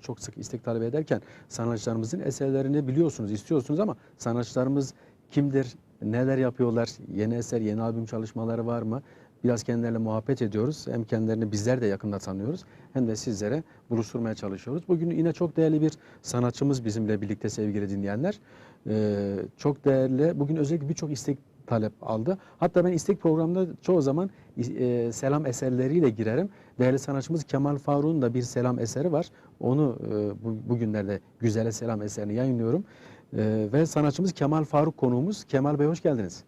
çok sık istek talep ederken sanatçılarımızın eserlerini biliyorsunuz, istiyorsunuz ama sanatçılarımız kimdir, neler yapıyorlar, yeni eser, yeni albüm çalışmaları var mı? Biraz kendileriyle muhabbet ediyoruz. Hem kendilerini bizler de yakında tanıyoruz hem de sizlere buluşturmaya çalışıyoruz. Bugün yine çok değerli bir sanatçımız bizimle birlikte sevgili dinleyenler. Ee, çok değerli. Bugün özellikle birçok istek talep aldı. Hatta ben istek programında çoğu zaman e, selam eserleriyle girerim. Değerli sanatçımız Kemal Faruk'un da bir selam eseri var. Onu e, bu, bugünlerde Güzele Selam eserini yayınlıyorum. E, ve sanatçımız Kemal Faruk konuğumuz. Kemal Bey hoş geldiniz.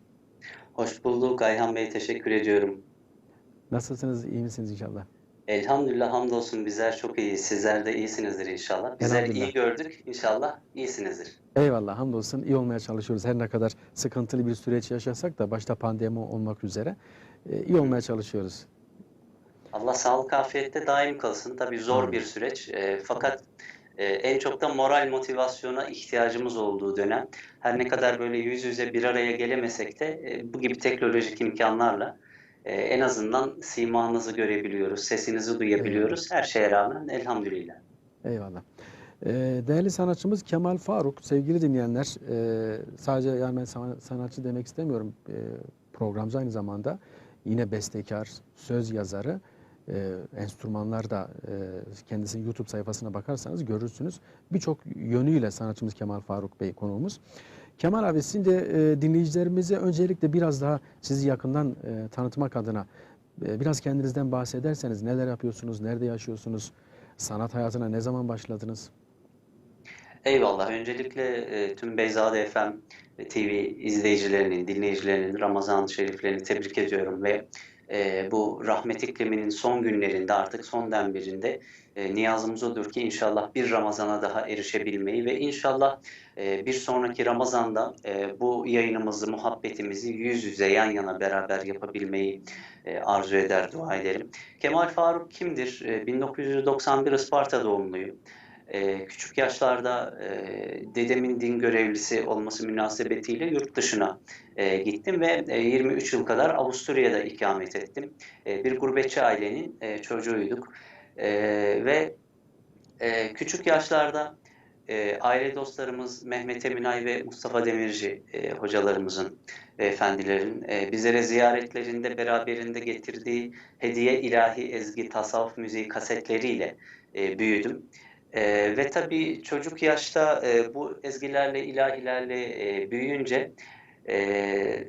Hoş bulduk Ayhan Bey, teşekkür ediyorum. Nasılsınız, iyi misiniz inşallah? Elhamdülillah hamdolsun bizler çok iyiyiz. Sizler de iyisinizdir inşallah. Bizler iyi gördük. İnşallah iyisinizdir. Eyvallah hamdolsun iyi olmaya çalışıyoruz. Her ne kadar sıkıntılı bir süreç yaşasak da başta pandemi olmak üzere e, iyi olmaya çalışıyoruz. Allah sağlık afiyette daim kalsın. Tabii zor bir süreç. E, fakat e, en çok da moral motivasyona ihtiyacımız olduğu dönem. Her ne kadar böyle yüz yüze bir araya gelemesek de e, bu gibi teknolojik imkanlarla e, en azından simanızı görebiliyoruz, sesinizi duyabiliyoruz. Her şeye rağmen elhamdülillah. Eyvallah. Ee, değerli sanatçımız Kemal Faruk, sevgili dinleyenler, e, sadece yani ben sana- sanatçı demek istemiyorum, e, programcı aynı zamanda yine bestekar, söz yazarı, e, enstrümanlar da e, kendisinin YouTube sayfasına bakarsanız görürsünüz. Birçok yönüyle sanatçımız Kemal Faruk Bey konuğumuz. Kemal abi de e, dinleyicilerimize öncelikle biraz daha sizi yakından e, tanıtmak adına e, biraz kendinizden bahsederseniz neler yapıyorsunuz, nerede yaşıyorsunuz, sanat hayatına ne zaman başladınız? Eyvallah. Öncelikle e, tüm Beyzade FM TV izleyicilerinin, dinleyicilerinin Ramazan şeriflerini tebrik ediyorum ve e, bu rahmet ikliminin son günlerinde artık son demlerinde e, niyazımız odur ki inşallah bir Ramazan'a daha erişebilmeyi ve inşallah e, bir sonraki Ramazan'da e, bu yayınımızı, muhabbetimizi yüz yüze yan yana beraber yapabilmeyi e, arzu eder, dua ederim. Kemal Faruk kimdir? E, 1991 Isparta doğumluyum. Ee, küçük yaşlarda e, dedemin din görevlisi olması münasebetiyle yurt dışına e, gittim ve e, 23 yıl kadar Avusturya'da ikamet ettim. E, bir gurbetçi ailenin e, çocuğuyduk E, ve e, küçük yaşlarda e, aile dostlarımız Mehmet Eminay ve Mustafa Demirci e, hocalarımızın, efendilerin e, bizlere ziyaretlerinde beraberinde getirdiği hediye ilahi ezgi tasavvuf müziği kasetleriyle e, büyüdüm. Ee, ve tabii çocuk yaşta e, bu ezgilerle, ilahilerle e, büyüyünce e,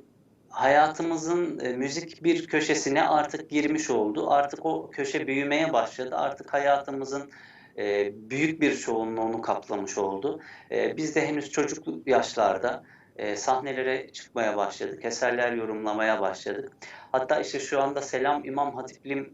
hayatımızın e, müzik bir köşesine artık girmiş oldu. Artık o köşe büyümeye başladı. Artık hayatımızın e, büyük bir çoğunluğunu kaplamış oldu. E, biz de henüz çocuk yaşlarda e, sahnelere çıkmaya başladık. Eserler yorumlamaya başladık. Hatta işte şu anda Selam İmam Hatiplim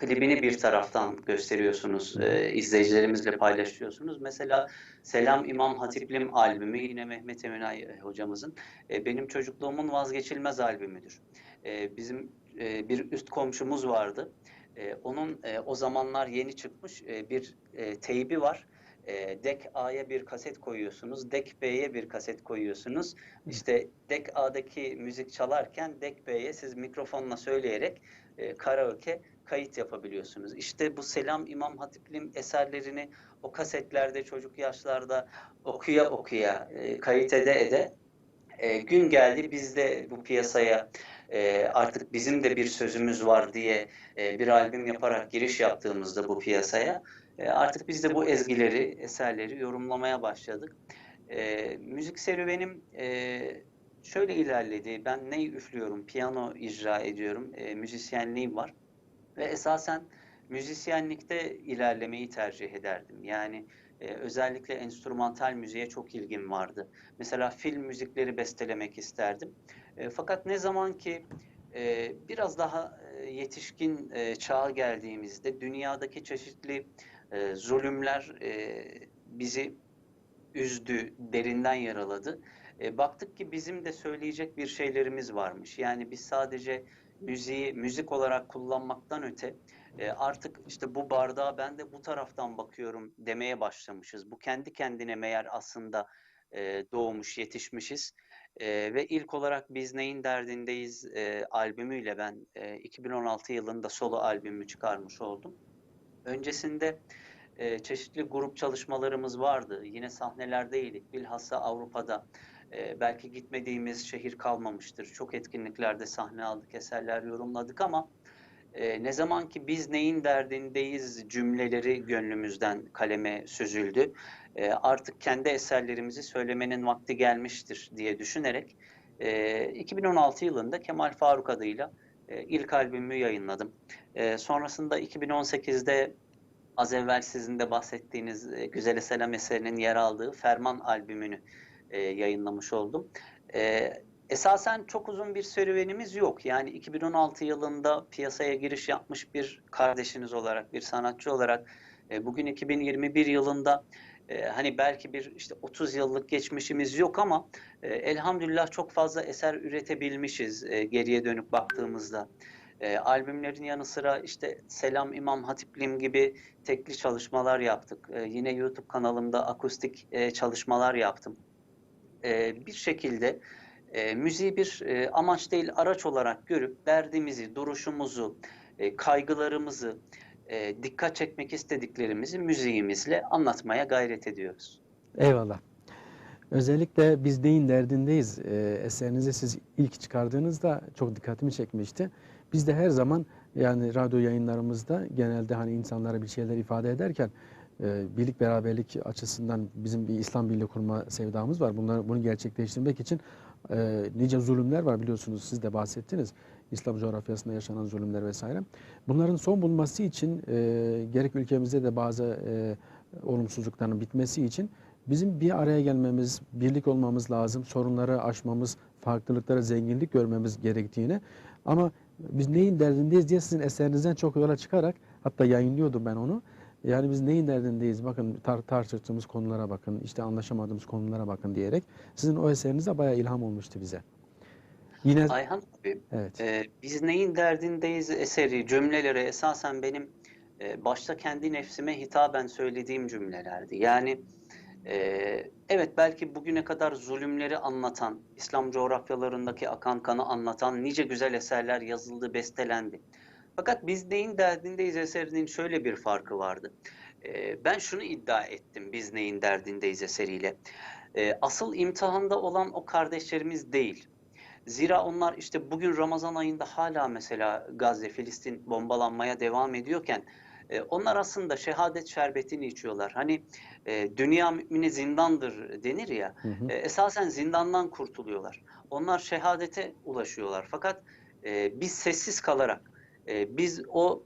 klibini bir taraftan gösteriyorsunuz, e, izleyicilerimizle paylaşıyorsunuz. Mesela Selam İmam Hatiplim albümü yine Mehmet Eminay e, hocamızın e, benim çocukluğumun vazgeçilmez albümüdür. E, bizim e, bir üst komşumuz vardı. E, onun e, o zamanlar yeni çıkmış e, bir e, teybi var. E, Dek A'ya bir kaset koyuyorsunuz, Dek B'ye bir kaset koyuyorsunuz. İşte Dek A'daki müzik çalarken Dek B'ye siz mikrofonla söyleyerek e, karaoke kayıt yapabiliyorsunuz. İşte bu Selam İmam Hatiplim eserlerini o kasetlerde çocuk yaşlarda okuya okuya e, kayıt ede ede e, gün geldi biz de bu piyasaya e, artık bizim de bir sözümüz var diye e, bir albüm yaparak giriş yaptığımızda bu piyasaya e, artık biz de bu ezgileri, eserleri yorumlamaya başladık. E, müzik serüvenim e, şöyle ilerledi. Ben ney üflüyorum, piyano icra ediyorum, e, müzisyenliğim var ve esasen müzisyenlikte ilerlemeyi tercih ederdim. Yani e, özellikle enstrümantal müziğe çok ilgim vardı. Mesela film müzikleri bestelemek isterdim. E, fakat ne zaman ki e, biraz daha e, yetişkin e, çağa geldiğimizde dünyadaki çeşitli e, zulümler e, bizi üzdü, derinden yaraladı. E, baktık ki bizim de söyleyecek bir şeylerimiz varmış. Yani biz sadece müziği müzik olarak kullanmaktan öte e, artık işte bu bardağa ben de bu taraftan bakıyorum demeye başlamışız. Bu kendi kendine meğer aslında e, doğmuş, yetişmişiz. E, ve ilk olarak Biz Neyin Derdindeyiz albümüyle ben e, 2016 yılında solo albümü çıkarmış oldum. Öncesinde çeşitli grup çalışmalarımız vardı. Yine sahnelerdeydik. Bilhassa Avrupa'da. E, belki gitmediğimiz şehir kalmamıştır. Çok etkinliklerde sahne aldık, eserler yorumladık ama e, ne zaman ki biz neyin derdindeyiz cümleleri gönlümüzden kaleme süzüldü. E, artık kendi eserlerimizi söylemenin vakti gelmiştir diye düşünerek e, 2016 yılında Kemal Faruk adıyla e, ilk albümümü yayınladım. E, sonrasında 2018'de az evvel sizin de bahsettiğiniz e, Güzele Selam eserinin yer aldığı Ferman albümünü e, yayınlamış oldum. E, esasen çok uzun bir serüvenimiz yok. Yani 2016 yılında piyasaya giriş yapmış bir kardeşiniz olarak, bir sanatçı olarak e, bugün 2021 yılında e, hani belki bir işte 30 yıllık geçmişimiz yok ama e, elhamdülillah çok fazla eser üretebilmişiz e, geriye dönüp baktığımızda. E, albümlerin yanı sıra işte Selam İmam Hatiplim gibi tekli çalışmalar yaptık. E, yine YouTube kanalımda akustik e, çalışmalar yaptım. E, bir şekilde e, müziği bir e, amaç değil araç olarak görüp derdimizi, duruşumuzu, e, kaygılarımızı, e, dikkat çekmek istediklerimizi müziğimizle anlatmaya gayret ediyoruz. Eyvallah. Özellikle biz neyin derdindeyiz e, eserinizi siz ilk çıkardığınızda çok dikkatimi çekmişti. Biz de her zaman yani radyo yayınlarımızda genelde hani insanlara bir şeyler ifade ederken e, birlik beraberlik açısından bizim bir İslam birliği kurma sevdamız var. Bunları, bunu gerçekleştirmek için e, nice zulümler var biliyorsunuz siz de bahsettiniz. İslam coğrafyasında yaşanan zulümler vesaire. Bunların son bulması için e, gerek ülkemizde de bazı e, olumsuzlukların bitmesi için bizim bir araya gelmemiz, birlik olmamız lazım, sorunları aşmamız, farklılıklara zenginlik görmemiz gerektiğini ama biz neyin derdindeyiz diye sizin eserinizden çok yola çıkarak hatta yayınlıyordum ben onu. Yani biz neyin derdindeyiz bakın tar tartıştığımız konulara bakın işte anlaşamadığımız konulara bakın diyerek sizin o eserinize bayağı ilham olmuştu bize. Yine Ayhan abi, evet. e, biz neyin derdindeyiz eseri, cümleleri esasen benim e, başta kendi nefsime hitaben söylediğim cümlelerdi. Yani e, evet belki bugüne kadar zulümleri anlatan, İslam coğrafyalarındaki akan kanı anlatan nice güzel eserler yazıldı, bestelendi. Fakat biz neyin derdindeyiz eserinin şöyle bir farkı vardı. E, ben şunu iddia ettim biz neyin derdindeyiz eseriyle. E, asıl imtihanda olan o kardeşlerimiz değil. Zira onlar işte bugün Ramazan ayında hala mesela Gazze, Filistin bombalanmaya devam ediyorken e, onlar aslında şehadet şerbetini içiyorlar. Hani e, dünya mümini zindandır denir ya. Hı hı. E, esasen zindandan kurtuluyorlar. Onlar şehadete ulaşıyorlar. Fakat e, biz sessiz kalarak, e, biz o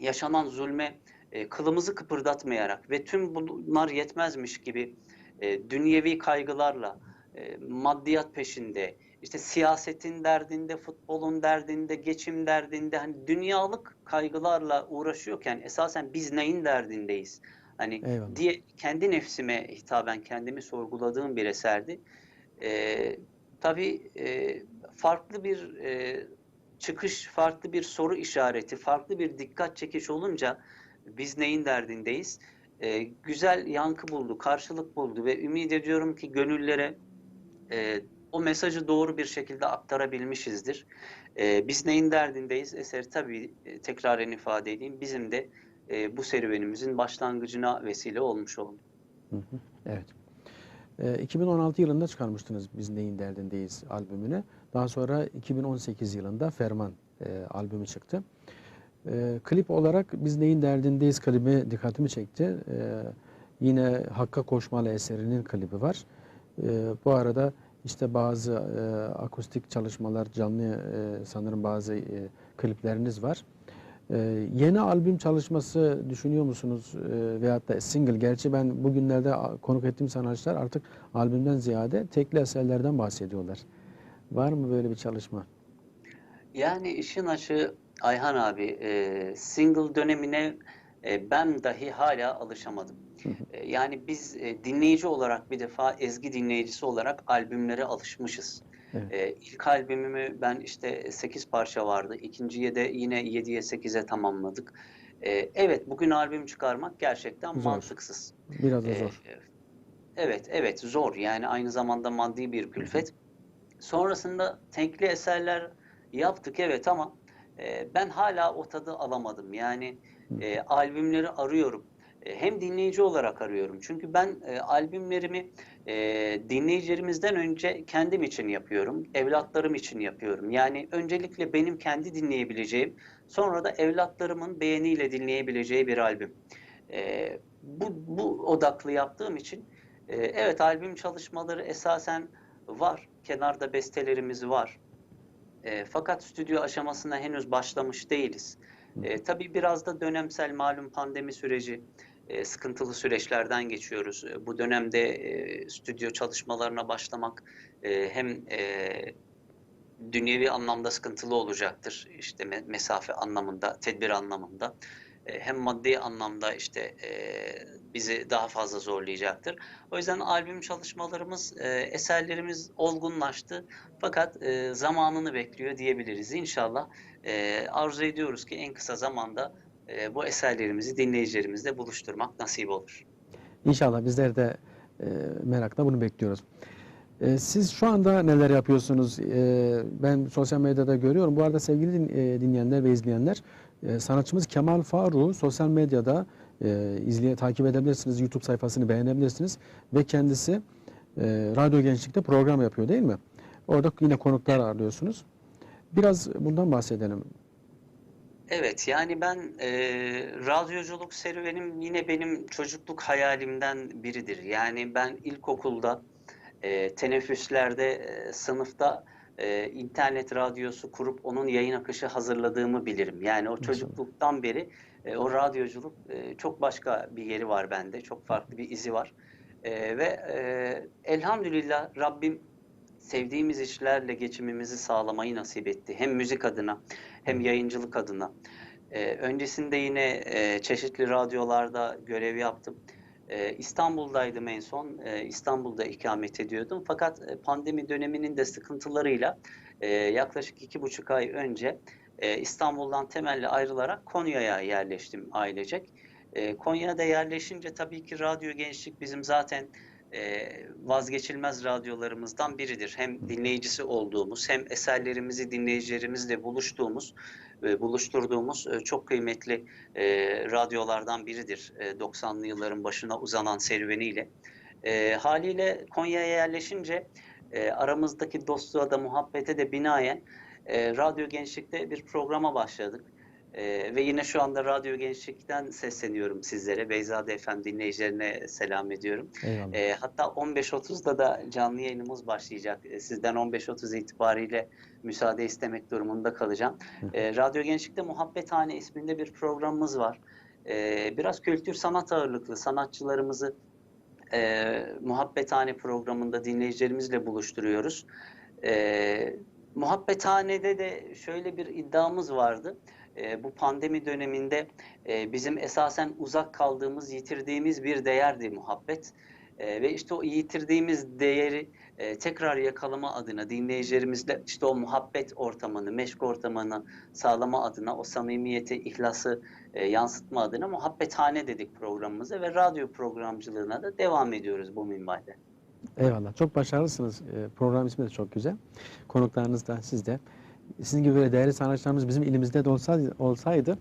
yaşanan zulme e, kılımızı kıpırdatmayarak ve tüm bunlar yetmezmiş gibi e, dünyevi kaygılarla, e, maddiyat peşinde, işte siyasetin derdinde, futbolun derdinde, geçim derdinde, hani dünyalık kaygılarla uğraşıyorken esasen biz neyin derdindeyiz? Hani Eyvallah. diye kendi nefsime hitaben kendimi sorguladığım bir eserdi. Ee, tabii e, farklı bir e, çıkış, farklı bir soru işareti, farklı bir dikkat çekiş olunca biz neyin derdindeyiz? Ee, güzel yankı buldu, karşılık buldu ve ümit ediyorum ki gönüllere e, o mesajı doğru bir şekilde aktarabilmişizdir. Ee, biz neyin derdindeyiz? Eseri tabii e, tekraren ifade edeyim. Bizim de e, bu serüvenimizin başlangıcına vesile olmuş oldu. Evet. Ee, 2016 yılında çıkarmıştınız Biz Neyin Derdindeyiz albümünü. Daha sonra 2018 yılında Ferman e, albümü çıktı. E, klip olarak Biz Neyin Derdindeyiz klibi dikkatimi çekti. E, yine Hakka Koşmalı eserinin klibi var. E, bu arada işte bazı e, akustik çalışmalar, canlı e, sanırım bazı e, klipleriniz var. Ee, yeni albüm çalışması düşünüyor musunuz ee, veyahut da single? Gerçi ben bugünlerde konuk ettiğim sanatçılar artık albümden ziyade tekli eserlerden bahsediyorlar. Var mı böyle bir çalışma? Yani işin açığı Ayhan abi e, single dönemine e, ben dahi hala alışamadım. E, yani biz e, dinleyici olarak bir defa ezgi dinleyicisi olarak albümlere alışmışız. Evet. E, ilk albümümü ben işte 8 parça vardı. İkinciye de yine 7'ye 8'e tamamladık. E, evet bugün albüm çıkarmak gerçekten Zor. mantıksız. Biraz da E, zor. Evet, evet zor. Yani aynı zamanda maddi bir külfet. Sonrasında tekli eserler yaptık evet ama e, ben hala o tadı alamadım. Yani e, albümleri arıyorum. e, hem dinleyici olarak arıyorum. Çünkü ben e, albümlerimi e, dinleyicilerimizden önce kendim için yapıyorum, evlatlarım için yapıyorum. Yani öncelikle benim kendi dinleyebileceğim, sonra da evlatlarımın beğeniyle dinleyebileceği bir albüm. E, bu, bu odaklı yaptığım için e, evet albüm çalışmaları esasen var. Kenarda bestelerimiz var. E, fakat stüdyo aşamasına henüz başlamış değiliz. E, tabii biraz da dönemsel malum pandemi süreci e, sıkıntılı süreçlerden geçiyoruz. E, bu dönemde e, stüdyo çalışmalarına başlamak e, hem e, dünyevi anlamda sıkıntılı olacaktır. İşte me- mesafe anlamında, tedbir anlamında. E, hem maddi anlamda işte e, bizi daha fazla zorlayacaktır. O yüzden albüm çalışmalarımız, e, eserlerimiz olgunlaştı. Fakat e, zamanını bekliyor diyebiliriz. İnşallah e, arzu ediyoruz ki en kısa zamanda e, bu eserlerimizi dinleyicilerimizle buluşturmak nasip olur. İnşallah bizler de e, merakla bunu bekliyoruz. E, siz şu anda neler yapıyorsunuz? E, ben sosyal medyada görüyorum. Bu arada sevgili din- e, dinleyenler ve izleyenler, e, sanatçımız Kemal Faruk'u sosyal medyada e, izleye takip edebilirsiniz. YouTube sayfasını beğenebilirsiniz ve kendisi e, Radyo Gençlik'te program yapıyor değil mi? Orada yine konuklar ağırlıyorsunuz. Biraz bundan bahsedelim. Evet, yani ben e, radyoculuk serüvenim yine benim çocukluk hayalimden biridir. Yani ben ilkokulda e, teneffüslerde e, sınıfta e, internet radyosu kurup onun yayın akışı hazırladığımı bilirim. Yani o çocukluktan beri e, o radyoculuk e, çok başka bir yeri var bende, çok farklı bir izi var. E, ve e, elhamdülillah Rabbim sevdiğimiz işlerle geçimimizi sağlamayı nasip etti. Hem müzik adına hem yayıncılık adına. Ee, öncesinde yine e, çeşitli radyolarda görev yaptım. Ee, İstanbul'daydım en son. Ee, İstanbul'da ikamet ediyordum. Fakat e, pandemi döneminin de sıkıntılarıyla e, yaklaşık iki buçuk ay önce e, İstanbul'dan temelli ayrılarak Konya'ya yerleştim ailecek. Konya'da yerleşince tabii ki radyo gençlik bizim zaten vazgeçilmez radyolarımızdan biridir. Hem dinleyicisi olduğumuz hem eserlerimizi dinleyicilerimizle buluştuğumuz, buluşturduğumuz e, çok kıymetli e, radyolardan biridir. E, 90'lı yılların başına uzanan serüveniyle. E, haliyle Konya'ya yerleşince e, aramızdaki dostluğa da muhabbete de binaen e, Radyo Gençlik'te bir programa başladık. Ee, ve yine şu anda Radyo Gençlik'ten sesleniyorum sizlere. Beyzade FM dinleyicilerine selam ediyorum. Eyvallah. Ee, hatta 15.30'da da canlı yayınımız başlayacak. Sizden 15.30 itibariyle müsaade istemek durumunda kalacağım. Ee, Radyo Gençlik'te Muhabbethane isminde bir programımız var. Ee, biraz kültür sanat ağırlıklı sanatçılarımızı e, Muhabbethane programında dinleyicilerimizle buluşturuyoruz. Ee, Muhabbethane'de de şöyle bir iddiamız vardı. Ee, bu pandemi döneminde e, bizim esasen uzak kaldığımız, yitirdiğimiz bir değerdi muhabbet. Ee, ve işte o yitirdiğimiz değeri e, tekrar yakalama adına dinleyicilerimizle işte o muhabbet ortamını, meşk ortamını sağlama adına, o samimiyeti, ihlası e, yansıtma adına muhabbethane dedik programımıza ve radyo programcılığına da devam ediyoruz bu minvalde. Eyvallah. Çok başarılısınız. Ee, Program ismi de çok güzel. Konuklarınız da siz de. Sizin gibi böyle değerli sanatçılarımız bizim ilimizde de olsaydı, olsaydı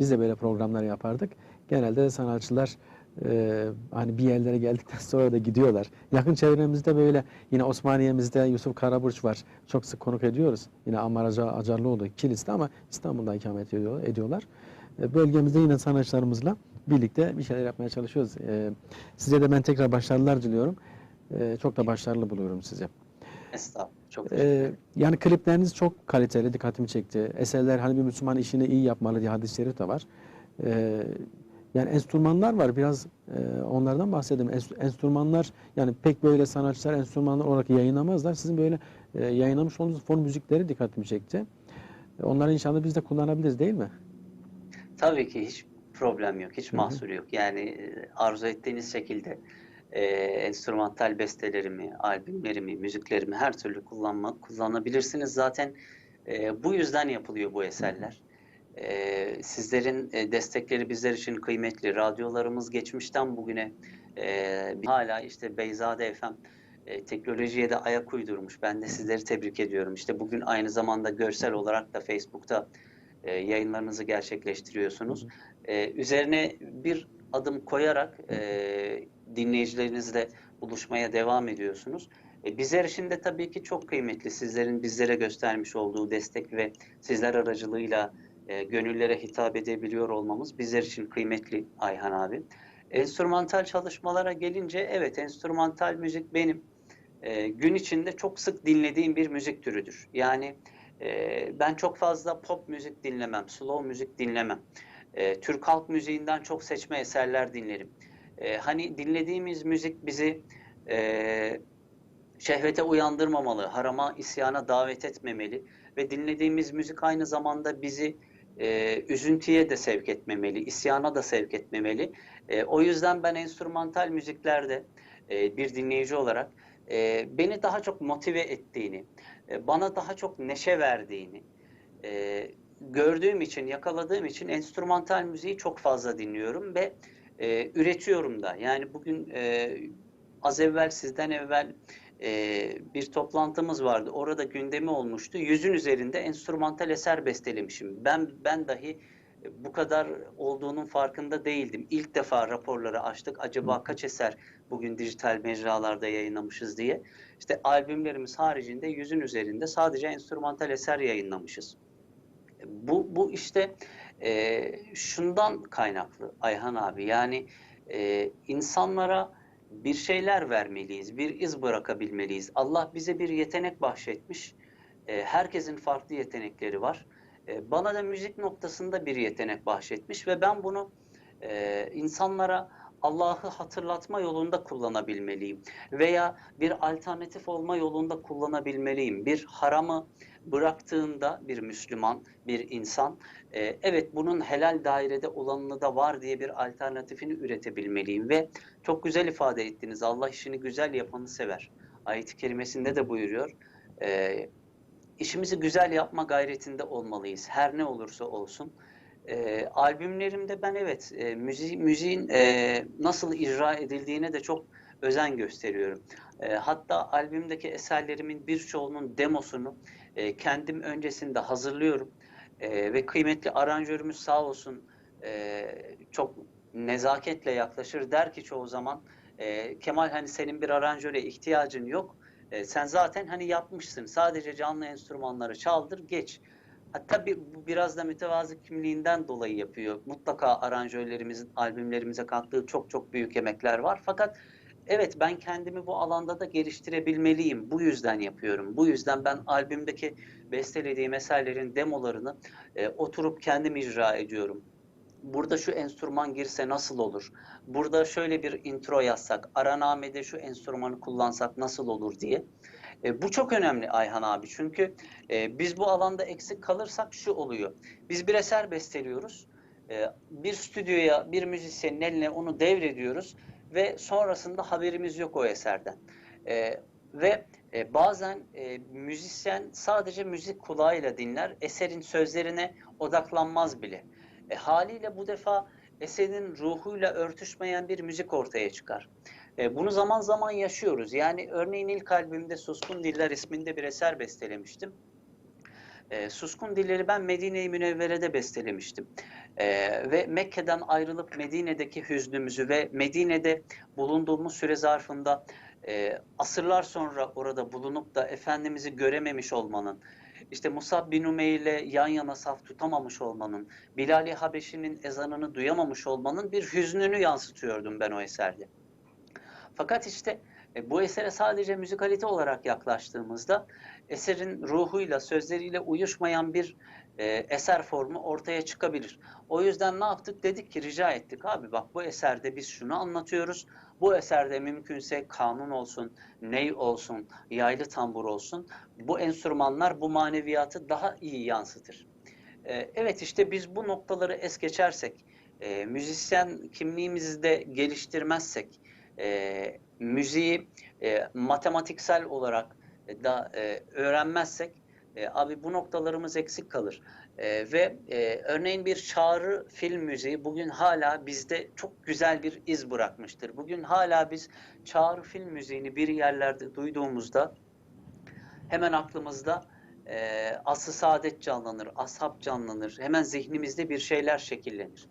biz de böyle programlar yapardık. Genelde sanatçılar e, hani bir yerlere geldikten sonra da gidiyorlar. Yakın çevremizde böyle yine Osmaniye'mizde Yusuf Karaburç var. Çok sık konuk ediyoruz. Yine Ammar Acar, Acarlıoğlu Kilis'te ama İstanbul'da ikamet ediyor, ediyorlar. E, bölgemizde yine sanatçılarımızla birlikte bir şeyler yapmaya çalışıyoruz. E, size de ben tekrar başarılar diliyorum. E, çok da başarılı buluyorum sizi. Estağfurullah. Çok teşekkür Ee, yani klipleriniz çok kaliteli, dikkatimi çekti. Eserler hani bir Müslüman işini iyi yapmalı diye hadis-i şerif de var. Ee, yani enstrümanlar var biraz e, onlardan bahsedelim. Enst- enstrümanlar yani pek böyle sanatçılar enstrümanlar olarak yayınlamazlar. Sizin böyle e, yayınlamış olduğunuz fon müzikleri dikkatimi çekti. E, Onları inşallah biz de kullanabiliriz değil mi? Tabii ki hiç problem yok, hiç Hı hı. mahsur yok. Yani e, arzu ettiğiniz şekilde e, enstrümantal bestelerimi, albümlerimi, müziklerimi her türlü kullanma, kullanabilirsiniz. Zaten e, bu yüzden yapılıyor bu eserler. E, sizlerin e, destekleri bizler için kıymetli. Radyolarımız geçmişten bugüne e, hala işte Beyzade FM e, teknolojiye de ayak uydurmuş. Ben de sizleri tebrik ediyorum. İşte bugün aynı zamanda görsel olarak da Facebook'ta e, yayınlarınızı gerçekleştiriyorsunuz. E, üzerine bir adım koyarak e, dinleyicilerinizle buluşmaya devam ediyorsunuz. E, bizler için de tabii ki çok kıymetli sizlerin bizlere göstermiş olduğu destek ve sizler aracılığıyla e, gönüllere hitap edebiliyor olmamız bizler için kıymetli Ayhan abi. Enstrümantal çalışmalara gelince evet enstrümantal müzik benim e, gün içinde çok sık dinlediğim bir müzik türüdür. Yani e, ben çok fazla pop müzik dinlemem, slow müzik dinlemem. E, Türk halk müziğinden çok seçme eserler dinlerim. E, hani dinlediğimiz müzik bizi e, şehvete uyandırmamalı, harama, isyana davet etmemeli ve dinlediğimiz müzik aynı zamanda bizi e, üzüntüye de sevk etmemeli, isyana da sevk etmemeli. E, o yüzden ben enstrümantal müziklerde e, bir dinleyici olarak e, beni daha çok motive ettiğini, e, bana daha çok neşe verdiğini e, gördüğüm için, yakaladığım için enstrümantal müziği çok fazla dinliyorum ve e, üretiyorum da. Yani bugün e, az evvel sizden evvel e, bir toplantımız vardı. Orada gündemi olmuştu. Yüzün üzerinde enstrümantal eser bestelemişim. Ben ben dahi bu kadar olduğunun farkında değildim. İlk defa raporları açtık. Acaba kaç eser bugün dijital mecralarda yayınlamışız diye. İşte albümlerimiz haricinde yüzün üzerinde sadece enstrümantal eser yayınlamışız. Bu, bu işte e, şundan kaynaklı Ayhan abi. Yani e, insanlara bir şeyler vermeliyiz, bir iz bırakabilmeliyiz. Allah bize bir yetenek bahşetmiş. E, herkesin farklı yetenekleri var. E, bana da müzik noktasında bir yetenek bahşetmiş ve ben bunu e, insanlara Allah'ı hatırlatma yolunda kullanabilmeliyim veya bir alternatif olma yolunda kullanabilmeliyim. Bir haramı bıraktığında bir Müslüman, bir insan, e, evet bunun helal dairede olanını da var diye bir alternatifini üretebilmeliyim ve çok güzel ifade ettiniz. Allah işini güzel yapanı sever. Ayet-i kerimesinde de buyuruyor. E, işimizi güzel yapma gayretinde olmalıyız. Her ne olursa olsun. E, albümlerimde ben evet e, müzi, müziğin e, nasıl icra edildiğine de çok özen gösteriyorum. E, hatta albümdeki eserlerimin birçoğunun demosunu e, kendim öncesinde hazırlıyorum. E, ve kıymetli aranjörümüz sağ olsun e, çok nezaketle yaklaşır. Der ki çoğu zaman e, Kemal hani senin bir aranjöre ihtiyacın yok. E, sen zaten hani yapmışsın. Sadece canlı enstrümanları çaldır geç. Hatta bir, bu biraz da mütevazı kimliğinden dolayı yapıyor. Mutlaka aranjörlerimizin albümlerimize kattığı çok çok büyük emekler var. Fakat evet ben kendimi bu alanda da geliştirebilmeliyim. Bu yüzden yapıyorum. Bu yüzden ben albümdeki bestelediğim eserlerin demolarını e, oturup kendim icra ediyorum. Burada şu enstrüman girse nasıl olur? Burada şöyle bir intro yazsak, aranamede şu enstrümanı kullansak nasıl olur diye. E, bu çok önemli Ayhan abi çünkü e, biz bu alanda eksik kalırsak şu oluyor. Biz bir eser besteliyoruz, e, bir stüdyoya, bir müzisyenin eline onu devrediyoruz ve sonrasında haberimiz yok o eserden. E, ve e, bazen e, müzisyen sadece müzik kulağıyla dinler, eserin sözlerine odaklanmaz bile. E, haliyle bu defa eserin ruhuyla örtüşmeyen bir müzik ortaya çıkar. E, bunu zaman zaman yaşıyoruz. Yani örneğin ilk albümde Suskun Diller isminde bir eser bestelemiştim. E, Suskun Dilleri ben Medine-i Münevvere'de bestelemiştim. E, ve Mekke'den ayrılıp Medine'deki hüznümüzü ve Medine'de bulunduğumuz süre zarfında e, asırlar sonra orada bulunup da Efendimiz'i görememiş olmanın, işte Musab bin Umeyr ile yan yana saf tutamamış olmanın, Bilal-i Habeşi'nin ezanını duyamamış olmanın bir hüznünü yansıtıyordum ben o eserde. Fakat işte e, bu esere sadece müzikalite olarak yaklaştığımızda eserin ruhuyla, sözleriyle uyuşmayan bir e, eser formu ortaya çıkabilir. O yüzden ne yaptık? Dedik ki rica ettik abi bak bu eserde biz şunu anlatıyoruz. Bu eserde mümkünse kanun olsun, ney olsun, yaylı tambur olsun. Bu enstrümanlar bu maneviyatı daha iyi yansıtır. E, evet işte biz bu noktaları es geçersek, müzisyen kimliğimizi de geliştirmezsek, e, müziği e, matematiksel olarak da e, öğrenmezsek e, abi bu noktalarımız eksik kalır. E, ve e, örneğin bir çağrı film müziği bugün hala bizde çok güzel bir iz bırakmıştır. Bugün hala biz çağrı film müziğini bir yerlerde duyduğumuzda hemen aklımızda e, aslı saadet canlanır, ashab canlanır. Hemen zihnimizde bir şeyler şekillenir.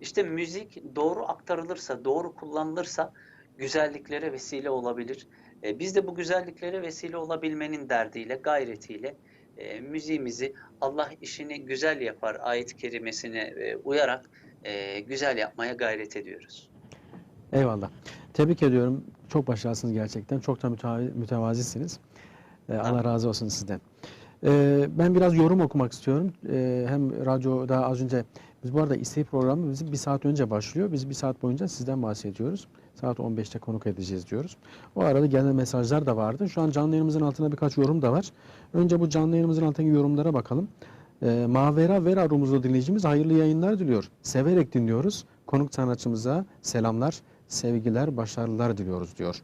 İşte müzik doğru aktarılırsa, doğru kullanılırsa güzelliklere vesile olabilir. E, biz de bu güzelliklere vesile olabilmenin derdiyle, gayretiyle e, müziğimizi Allah işini güzel yapar ayet-i kerimesine e, uyarak e, güzel yapmaya gayret ediyoruz. Eyvallah. Tebrik ediyorum. Çok başarılısınız gerçekten. Çok da mütevazi, mütevazisiniz. Ee, Allah razı olsun sizden. Ee, ben biraz yorum okumak istiyorum. Ee, hem radyoda az önce, biz bu arada isteği programı bizim bir saat önce başlıyor. Biz bir saat boyunca sizden bahsediyoruz. Saat 15'te konuk edeceğiz diyoruz. O arada gelen mesajlar da vardı. Şu an canlı yayınımızın altına birkaç yorum da var. Önce bu canlı yayınımızın altındaki yorumlara bakalım. Ee, Mavera Vera Rumuzlu dinleyicimiz hayırlı yayınlar diliyor. Severek dinliyoruz. Konuk sanatçımıza selamlar, sevgiler, başarılar diliyoruz diyor.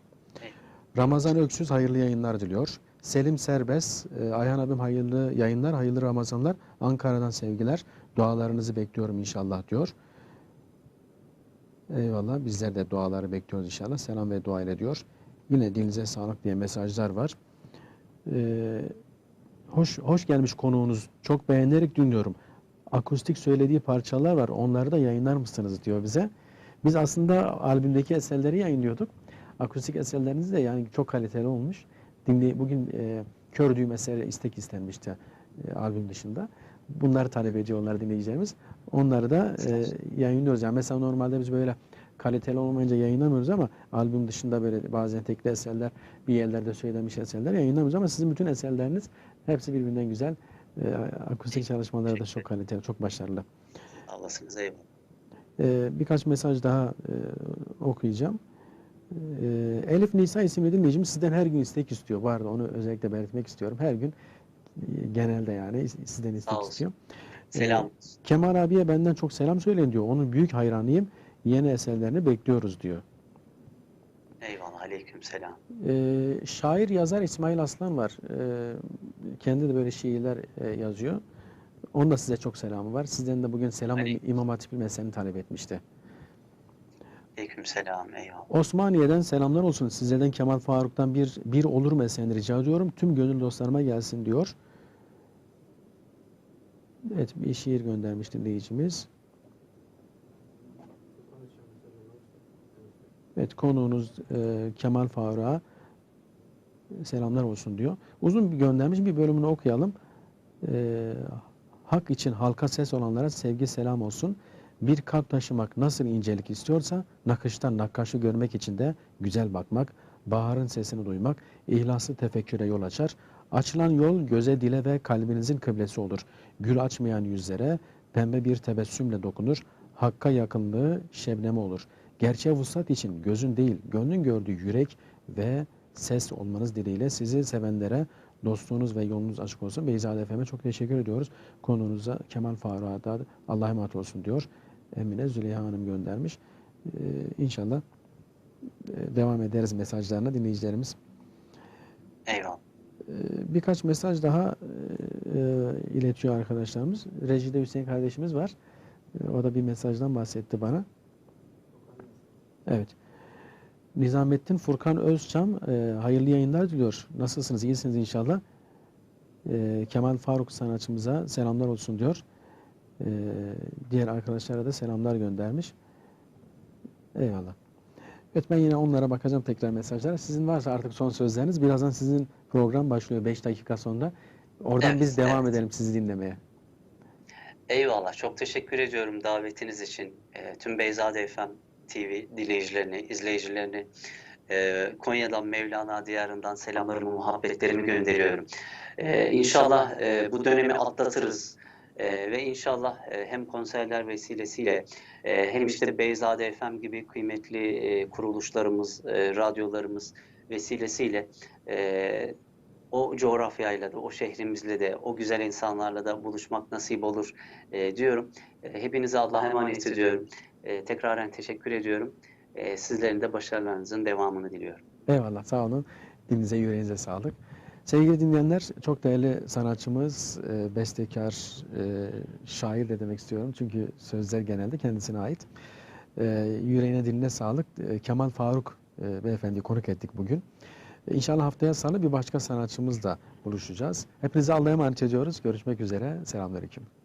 Ramazan Öksüz hayırlı yayınlar diliyor. Selim Serbest, e, Ayhan abim hayırlı yayınlar, hayırlı Ramazanlar. Ankara'dan sevgiler. Dualarınızı bekliyorum inşallah diyor. Eyvallah. Bizler de duaları bekliyoruz inşallah. Selam ve dua ile diyor. Yine dilinize sağlık diye mesajlar var. Ee, hoş, hoş gelmiş konuğunuz. Çok beğenerek dinliyorum. Akustik söylediği parçalar var. Onları da yayınlar mısınız diyor bize. Biz aslında albümdeki eserleri yayınlıyorduk. Akustik eserleriniz de yani çok kaliteli olmuş. Dinley bugün e, kör düğüm eseri istek istenmişti e, albüm dışında. Bunları talep ediyorlar dinleyicilerimiz. Onları da e, yayınlıyoruz. Yani mesela normalde biz böyle kaliteli olmayınca yayınlamıyoruz ama albüm dışında böyle bazen tekli eserler, bir yerlerde söylenmiş eserler yayınlamıyoruz ama sizin bütün eserleriniz hepsi birbirinden güzel. E, akustik çalışmaları da çok kaliteli, çok başarılı. Allah'ınız eyvallah. Ee, birkaç mesaj daha e, okuyacağım. Ee, Elif Nisa isimli dinleyicimiz sizden her gün istek istiyor. Bu arada onu özellikle belirtmek istiyorum. Her gün e, genelde yani sizden istek istiyor. Selam. Kemal abiye benden çok selam söyleyin diyor. Onun büyük hayranıyım. Yeni eserlerini bekliyoruz diyor. Eyvallah. Aleyküm selam. Ee, şair yazar İsmail Aslan var. Ee, kendi de böyle şiirler e, yazıyor. Onun da size çok selamı var. Sizden de bugün selam Aleyküm. İmam Hatip ilmesini talep etmişti. Aleyküm selam. Eyvallah. Osmaniye'den selamlar olsun. Sizlerden Kemal Faruk'tan bir bir olur mu eserini rica ediyorum. Tüm gönül dostlarıma gelsin diyor. Evet bir şiir göndermiş dinleyicimiz. Evet konuğunuz e, Kemal Faruk'a selamlar olsun diyor. Uzun bir göndermiş bir bölümünü okuyalım. E, hak için halka ses olanlara sevgi selam olsun. Bir kalp taşımak nasıl incelik istiyorsa nakıştan nakkaşı görmek için de güzel bakmak, baharın sesini duymak, ihlaslı tefekküre yol açar. Açılan yol göze, dile ve kalbinizin kıblesi olur. Gül açmayan yüzlere pembe bir tebessümle dokunur. Hakka yakınlığı şebneme olur. Gerçeğe vuslat için gözün değil, gönlün gördüğü yürek ve ses olmanız dileğiyle sizi sevenlere dostluğunuz ve yolunuz açık olsun. Beyzade Efem'e çok teşekkür ediyoruz. Konuğunuza Kemal Faruk'a da Allah'a emanet olsun diyor. Emine Züleyha Hanım göndermiş. Ee, inşallah e, devam ederiz mesajlarına dinleyicilerimiz. Eyvallah. Ee, birkaç mesaj daha e, e, iletiyor arkadaşlarımız. Rejide Hüseyin kardeşimiz var. E, o da bir mesajdan bahsetti bana. Evet. Nizamettin Furkan Özçam e, hayırlı yayınlar diliyor. Nasılsınız? İyisiniz inşallah. E, Kemal Faruk sanatçımıza selamlar olsun diyor. E, diğer arkadaşlara da selamlar göndermiş. Eyvallah. Evet ben yine onlara bakacağım tekrar mesajlara. Sizin varsa artık son sözleriniz. Birazdan sizin program başlıyor 5 dakika sonra. Oradan Evet, biz devam evet. edelim sizi dinlemeye. Eyvallah. Çok teşekkür ediyorum davetiniz için. E, tüm Beyzade FM TV dinleyicilerini, izleyicilerini e, Konya'dan Mevlana diyarından selamlarımı, muhabbetlerimi gönderiyorum. E, inşallah e, bu dönemi atlatırız. E, ve inşallah e, hem konserler vesilesiyle e, hem işte Beyzade FM gibi kıymetli e, kuruluşlarımız, e, radyolarımız vesilesiyle e, o coğrafyayla da, o şehrimizle de, o güzel insanlarla da buluşmak nasip olur e, diyorum. E, hepinize Allah'a emanet ediyorum. E, tekraren teşekkür ediyorum. E, sizlerin de başarılarınızın devamını diliyorum. Eyvallah sağ olun. Dilinize yüreğinize sağlık. Sevgili dinleyenler çok değerli sanatçımız, e, bestekar, e, şair de demek istiyorum. Çünkü sözler genelde kendisine ait. E, yüreğine diline sağlık. Kemal Faruk e, beyefendi konuk ettik bugün. E, İnşallah haftaya salı bir başka sanatçımızla buluşacağız. Hepinize Allah'a emanet ediyoruz. Görüşmek üzere. Selamünaleyküm.